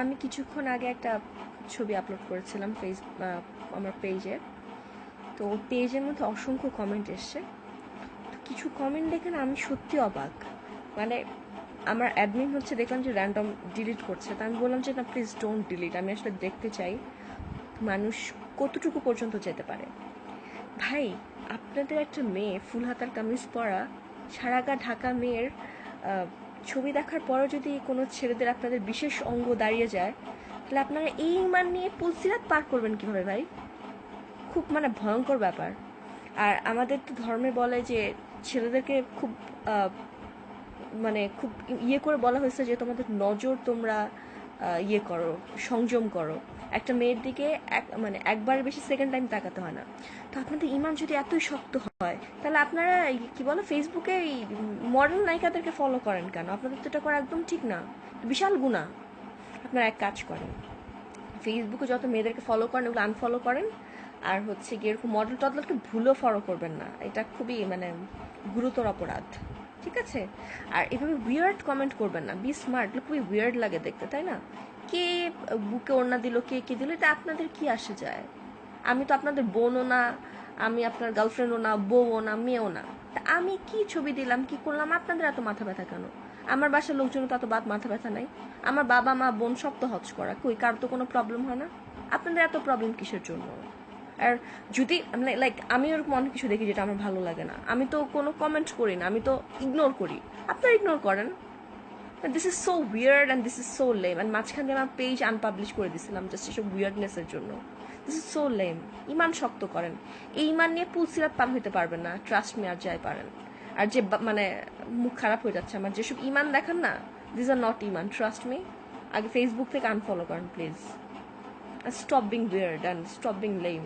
আমি কিছুক্ষণ আগে একটা ছবি আপলোড করেছিলাম ফেস আমার পেজে তো পেজের মধ্যে অসংখ্য কমেন্ট এসছে। তো কিছু কমেন্ট দেখে না আমি সত্যি অবাক। মানে আমার অ্যাডমিন হচ্ছে দেখলাম যে র্যান্ডম ডিলিট করছে। তা আমি বললাম যে, না প্লিজ ডোন্ট ডিলিট আমি আসলে দেখতে চাই মানুষ কতটুকু পর্যন্ত যেতে পারে? ভাই, আপনাদের একটা মেয়ে ফুল হাতার কামিজ পরা সারাগা ঢাকা মেয়ের ছবি দেখার পরও যদি কোনো ছেলেদের আপনাদের বিশেষ অঙ্গ দাঁড়িয়ে যায়, তাহলে আপনারা এই মান নিয়ে পুলসিরাত পার করবেন কীভাবে ভাই? খুব মানে ভয়ঙ্কর ব্যাপার। আর আমাদের তো ধর্মে বলে যে ছেলেদেরকে খুব মানে খুব ইয়ে করে বলা হয়েছে যে তোমাদের নজর তোমরা ইয়ে করো, সংযম করো। একটা মেয়ের দিকে এক মানে একবার বেশি সেকেন্ড টাইম তাকাতে হয় না। তো আপনাদের ইমান যদি এতই শক্ত হয়, তাহলে আপনারা কি বলো ফেসবুকে এই মডেল নায়িকাদেরকে ফলো করেন কেন? আপনাদের তো এটা করা একদম ঠিক না। বিশাল গুণা। আপনারা এক কাজ করেন ফেসবুকে যত মেয়েদেরকে ফলো করেন, ওগুলো আনফলো করেন, আর হচ্ছে গিয়ে এরকম মডেল টডেলকে ভুলও ফলো করবেন না। এটা খুবই মানে গুরুতর অপরাধ। ঠিক আছে? আর এভাবে উইয়ার্ড কমেন্ট করবেন না। বি স্মার্ট খুবই উইয়ার্ড লাগে দেখতে, তাই না? কে বুকে ওড়না দিল, কে কে দিল, এটা আপনাদের কি আসে যায়? আমি তো আপনাদের বোনও না, আমি আপনার গার্লফ্রেন্ডও না, বউও না, মেয়েও না। তা আমি কি ছবি দিলাম, কি করলাম, আপনাদের এত মাথা ব্যথা কেন? আমার বাসার লোকজনের তো এত বাদ মাথা ব্যথা নাই। আমার বাবা, মা, বোন সব তো হজ করা। কই কার তো কোনো প্রবলেম হয় না? আপনাদের এত প্রবলেম কিসের জন্য? আর যদি লাইক আমি ওরকম অনেক কিছু দেখি যেটা আমার ভালো লাগে না। আমি তো কোনো কমেন্ট করি না, আমি তো ইগনোর করি। আপনারা ইগনোর করেন। This is so weird and this is so lame and মাঝখান দিয়ে আমার পেজ আনপাবলিশ করে দিয়েছিলাম জাস্ট এসব উইয়ার্ডনেসের জন্য। দিস ইজ সো লেম ইমান শক্ত করেন। এই ইমান নিয়ে পুলসিরাত পার হইতে পারবেন না। ট্রাস্ট মি আর যাই পারেন। আর যে মানে মুখ খারাপ হয়ে যাচ্ছে আমার, যেসব ইমান দেখান না দিস আর নট ইমান ট্রাস্ট মি আগে ফেসবুক থেকে আনফলো করেন please stop being weird and stop being lame